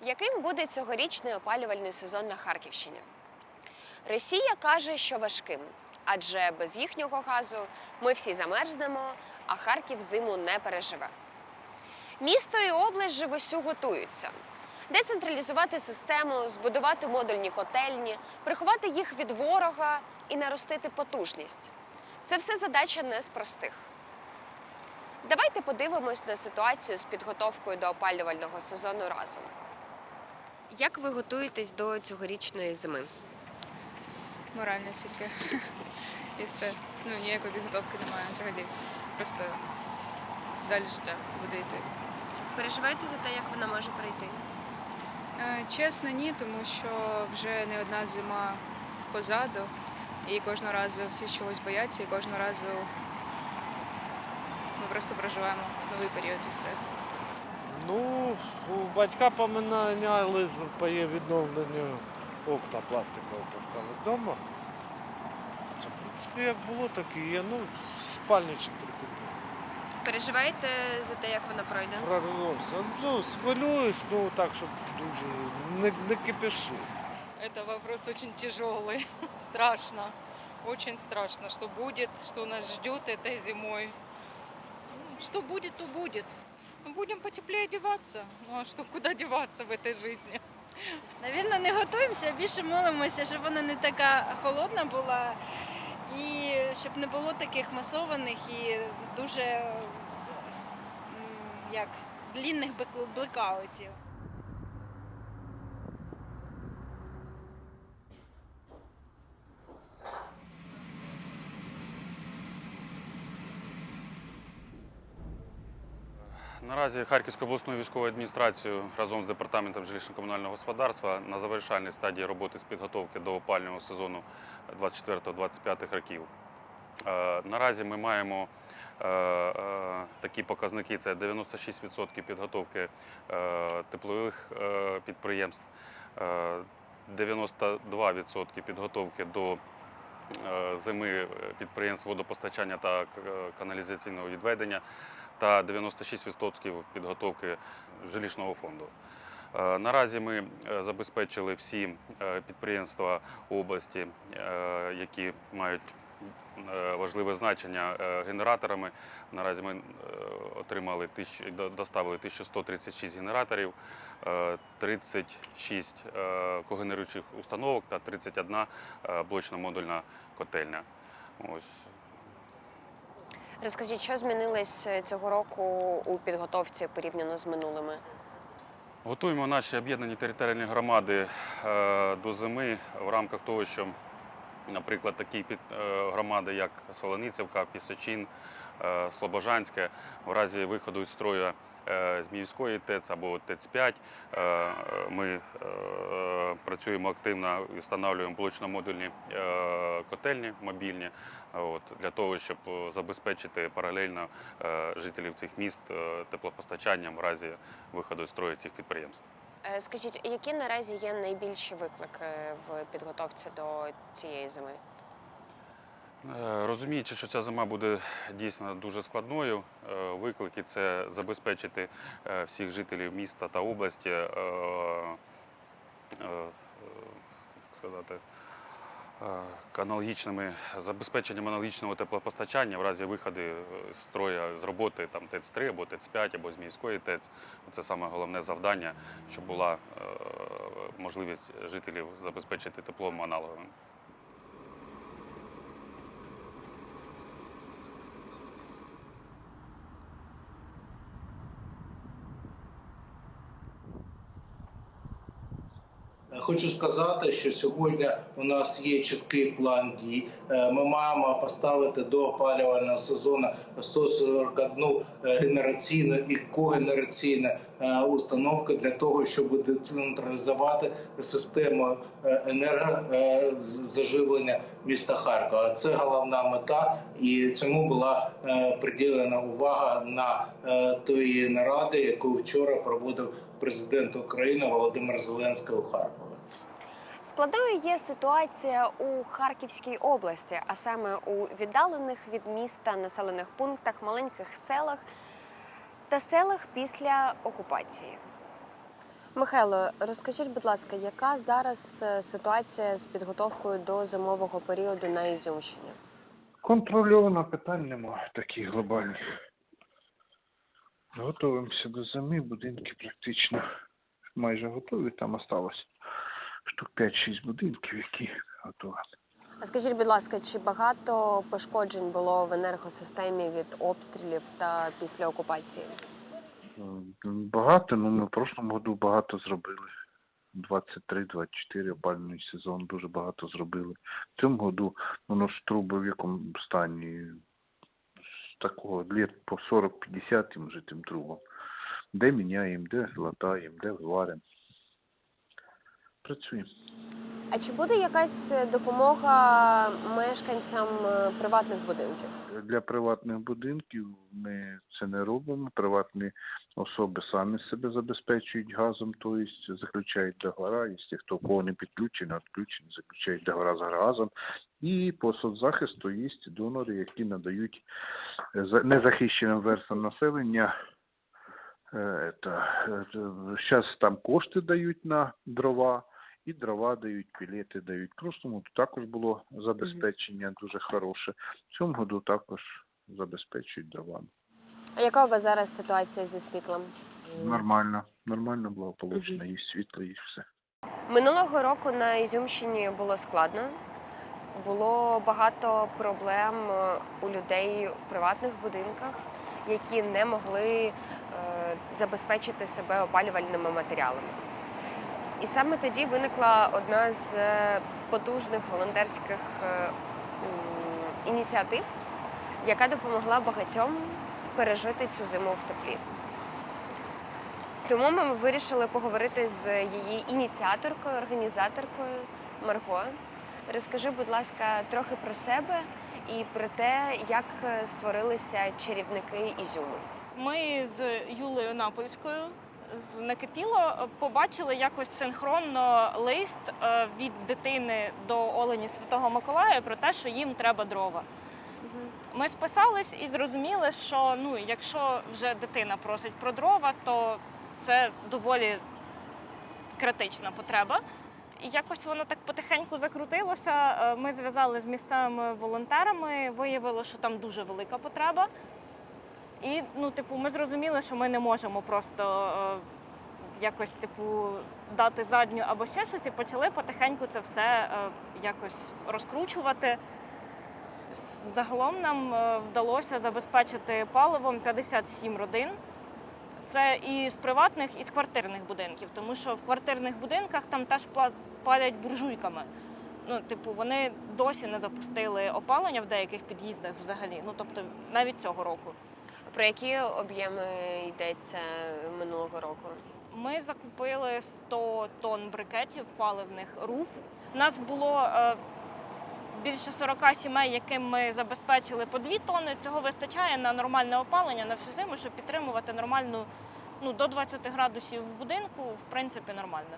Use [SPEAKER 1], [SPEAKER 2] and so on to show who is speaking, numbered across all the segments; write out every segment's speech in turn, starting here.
[SPEAKER 1] Яким буде цьогорічний опалювальний сезон на Харківщині? Росія каже, що важким, адже без їхнього газу ми всі замерзнемо, а Харків зиму не переживе. Місто і область же весю готуються. Децентралізувати систему, збудувати модульні котельні, приховати їх від ворога і наростити потужність. Це все задача не з простих. Давайте подивимось на ситуацію з підготовкою до опалювального сезону разом. Як ви готуєтесь до цьогорічної зими?
[SPEAKER 2] Морально тільки. І все. Ну, ніякої підготовки немає взагалі. Просто далі життя буде йти.
[SPEAKER 1] Переживаєте за те, як вона може прийти?
[SPEAKER 2] Е, Чесно, ні, тому що вже не одна зима позаду, і кожного разу всі чогось бояться, і кожного разу ми просто проживаємо новий період і все.
[SPEAKER 3] Ну, у батька поміняли з- по її відновленню окна пластикові поставили вдома. Це, в принципі, як було, так і є. Ну, спальничок прикупив.
[SPEAKER 1] Переживаєте за те, як вона пройде?
[SPEAKER 3] Прорвався. Ну, схвилюєш, ну так, щоб дуже не, не кипіши.
[SPEAKER 4] Это вопрос очень тяжелый, страшно, очень страшно, что будет, что нас ждет этой зимой. Ну, Что будет, то будет. Ну, будем потеплее одеваться. Ну а что, куда деваться в этой жизни?
[SPEAKER 5] Навірно, не готуємося, більше молимося, щоб вона не така холодна була, і щоб не було таких масованих і дуже як длінних блекаутів.
[SPEAKER 6] Наразі Харківською обласною військовою адміністрацією разом з департаментом жилищно-комунального господарства на завершальній стадії роботи з підготовки до опального сезону 24-25 років. Е, Наразі ми маємо е, е, такі показники: це 96% підготовки теплових підприємств, е, 92% підготовки до зими підприємств водопостачання та каналізаційного відведення та 96% підготовки жилищного фонду. Е, Наразі ми е, забезпечили всі е, підприємства області, які мають важливе значення генераторами. Наразі ми отримали доставили 1136 генераторів, е, 36 е, когенеруючих установок та 31 е, блочно-модульна котельня. Ось
[SPEAKER 1] Розкажіть, що змінилось е, цього року у підготовці порівняно з минулими?
[SPEAKER 6] Готуємо наші об'єднані територіальні громади е, до зими в рамках того, що, наприклад, такі е, громади, як Солоницівка, Пісочин, Слобожанське, в разі виходу із строю Зміївської ТЕЦ або ТЕЦ-5, е, ми е, працюємо активно і встановлюємо блочно-модульні е, котельні мобільні, е, для того, щоб е, забезпечити паралельно е, жителів цих міст е, теплопостачанням в разі виходу з строю цих підприємств.
[SPEAKER 1] Е, Скажіть, які наразі є найбільші виклики в підготовці до цієї зими?
[SPEAKER 6] Е, Розуміючи, що ця зима буде дійсно дуже складною, е, виклики це забезпечити е, всіх жителів міста та області, як сказати, аналогічними забезпеченням аналогічного теплопостачання в разі виходу з строю з роботи там ТЕЦ-3 або ТЕЦ-5 або з міської ТЕЦ. Це саме головне завдання, щоб була можливість жителів забезпечити теплом аналоговим.
[SPEAKER 7] Хочу сказати, що сьогодні у нас є чіткий план дій. Е, Ми маємо поставити до опалювального сезону 141 генераційну і когенераційну е, установки для того, щоб децентралізувати систему е, енергозаживлення міста Харкова. Це головна мета, і цьому була е, приділена увага на е, тої наради, яку вчора проводив президент України Володимир Зеленський у Харкові.
[SPEAKER 1] Складною є ситуація у Харківській області, а саме у віддалених від міста населених пунктах, маленьких селах та селах після окупації. Михайло, розкажіть, будь ласка, яка зараз е, ситуація з підготовкою до зимового періоду на Ізюмщині?
[SPEAKER 8] Контрольовано питань нема таких глобальних. Готуємося до зими, будинки практично майже готові. Там осталось штук 5-6 будинків, які готові.
[SPEAKER 1] А скажіть, будь ласка, чи багато пошкоджень було в енергосистемі від обстрілів та після окупації?
[SPEAKER 8] Багато, ну ми в прошлому году багато зробили. 23-24 опалювальний сезон дуже багато зробили. В цьому году воно ж труби в якому стані з такого літ по 40-50 тим тим трубам. Де міняємо, де латаємо, де варимо. Працюємо.
[SPEAKER 1] А чи буде якась е, допомога мешканцям е, приватних будинків?
[SPEAKER 8] Для приватних будинків ми це не робимо. Приватні особи самі себе забезпечують газом, тобто заключають договора, якщо хто кого не підключений, відключений, заключають договора з газом. І по соцзахисту є донори, які надають е, за- незахищеним верствам населення. Зараз там кошти дають на дрова, і дрова дають, пілети дають. Году також було забезпечення дуже хороше. В цьому году також забезпечують дровами.
[SPEAKER 1] А яка у вас зараз ситуація зі світлом?
[SPEAKER 8] Нормально, нормально благополучно, є світло, є все.
[SPEAKER 1] Минулого року на Ізюмщині було складно. Було багато проблем е, у людей в приватних будинках, які не могли е, забезпечити себе опалювальними матеріалами. І саме тоді виникла одна з е, потужних волонтерських е, ініціатив, яка допомогла багатьом пережити цю зиму в теплі. Тому ми вирішили поговорити з її ініціаторкою, організаторкою Марго. Розкажи, будь ласка, трохи про себе і про те, як е, створилися чарівники Ізюму.
[SPEAKER 9] Ми з Юлею Напольською Накипіло побачили якось синхронно лист е, від дитини до Олені Святого Миколая про те, що їм треба дрова. Ми списались і зрозуміли, що ну, якщо вже дитина просить про дрова, то це доволі критична потреба. І якось воно так потихеньку закрутилося. Е, Ми зв'язали з місцевими волонтерами, виявило, що там дуже велика потреба. І ну, типу, ми зрозуміли, що ми не можемо просто е, якось типу дати задню або ще щось, і почали потихеньку це все е, якось розкручувати. Загалом нам е, вдалося забезпечити паливом 57 родин. Це і з приватних, і з квартирних будинків, тому що в квартирних будинках там теж палять буржуйками. Ну, типу, вони досі не запустили опалення в деяких під'їздах взагалі. Ну тобто навіть цього року.
[SPEAKER 1] Про які об'єми йдеться минулого року?
[SPEAKER 9] Ми закупили 100 тонн брикетів паливних руф. У нас було е, більше 40 сімей, яким ми забезпечили по 2 тонни. Цього вистачає на нормальне опалення на всю зиму, щоб підтримувати нормальну ну, до 20 градусів в будинку, в принципі, нормально.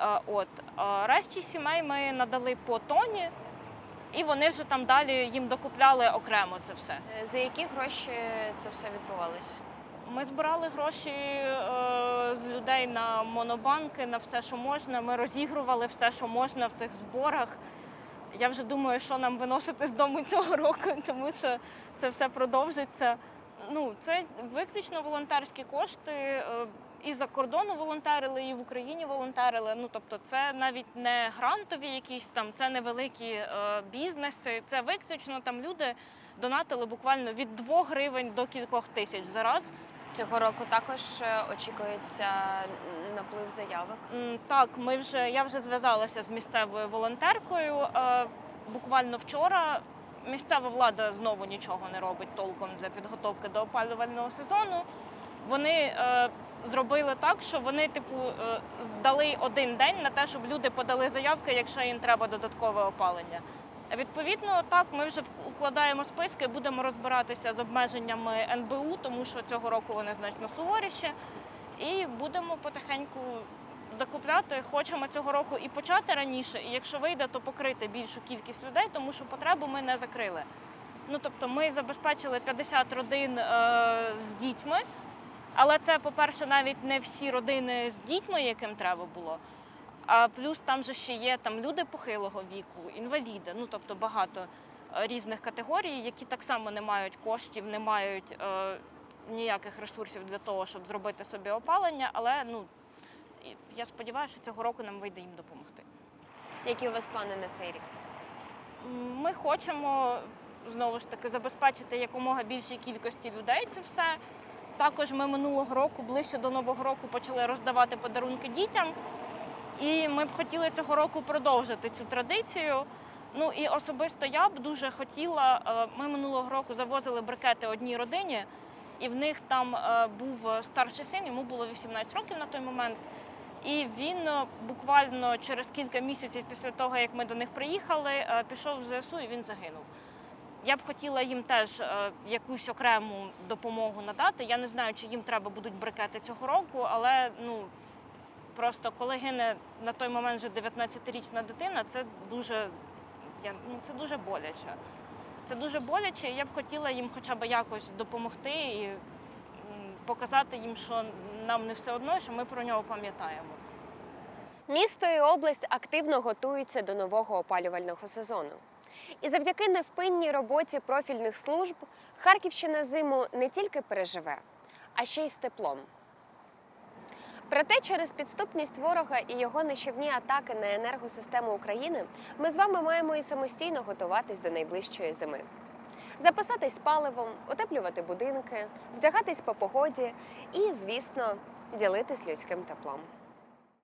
[SPEAKER 9] Е, от. Решті сімей ми надали по тоні, і вони вже там далі їм докупляли окремо це все.
[SPEAKER 1] Е, За які гроші це все відбувалось?
[SPEAKER 9] Ми збирали гроші е, з людей на монобанки, на все, що можна. Ми розігрували все, що можна в цих зборах. Я вже думаю, що нам виносити з дому цього року, тому що це все продовжиться. Ну, це виключно волонтерські кошти. І за кордону волонтерили, і в Україні волонтерили. Ну тобто, це навіть не грантові якісь там, це невеликі е, бізнеси. Це виключно там люди донатили буквально від 2 гривень до кількох тисяч за раз.
[SPEAKER 1] Цього року також е, очікується наплив заявок.
[SPEAKER 9] М, Так, ми вже я вже зв'язалася з місцевою волонтеркою. Е, Буквально вчора місцева влада знову нічого не робить толком для підготовки до опалювального сезону. Вони е, зробили так, що вони, типу, е, дали один день на те, щоб люди подали заявки, якщо їм треба додаткове опалення. Відповідно, так, ми вже укладаємо списки, будемо розбиратися з обмеженнями НБУ, тому що цього року вони значно суворіші. І будемо потихеньку закупляти. Хочемо цього року і почати раніше, і якщо вийде, то покрити більшу кількість людей, тому що потребу ми не закрили. Ну тобто, ми забезпечили 50 родин е, з дітьми. Але це, по-перше, навіть не всі родини з дітьми, яким треба було. А плюс там же ще є там люди похилого віку, інваліди, ну тобто багато е, різних категорій, які так само не мають коштів, не мають е, ніяких ресурсів для того, щоб зробити собі опалення. Але ну я сподіваюся, що цього року нам вийде їм допомогти.
[SPEAKER 1] Які у вас плани на цей рік?
[SPEAKER 9] Ми хочемо знову ж таки забезпечити якомога більшій кількості людей це все. Також ми минулого року, ближче до Нового року, почали роздавати подарунки дітям. І ми б хотіли цього року продовжити цю традицію. Ну і особисто я б дуже хотіла. е, Ми минулого року завозили брикети одній родині, і в них там е, був старший син, йому було 18 років на той момент. І він е, буквально через кілька місяців після того, як ми до них приїхали, пішов в ЗСУ і він загинув. Я б хотіла їм теж е, якусь окрему допомогу надати. Я не знаю, чи їм треба будуть брикети цього року, але ну просто коли гине на той момент вже 19-річна дитина, це дуже, я, ну, це дуже боляче. Це дуже боляче, і я б хотіла їм хоча б якось допомогти і показати їм, що нам не все одно, що ми про нього пам'ятаємо.
[SPEAKER 1] Місто і область активно готуються до нового опалювального сезону. І завдяки невпинній роботі профільних служб Харківщина зиму не тільки переживе, а ще й з теплом. Проте через підступність ворога і його нищівні атаки на енергосистему України ми з вами маємо і самостійно готуватись до найближчої зими. Запасатись паливом, утеплювати будинки, вдягатись по погоді і, звісно, ділитись людським теплом.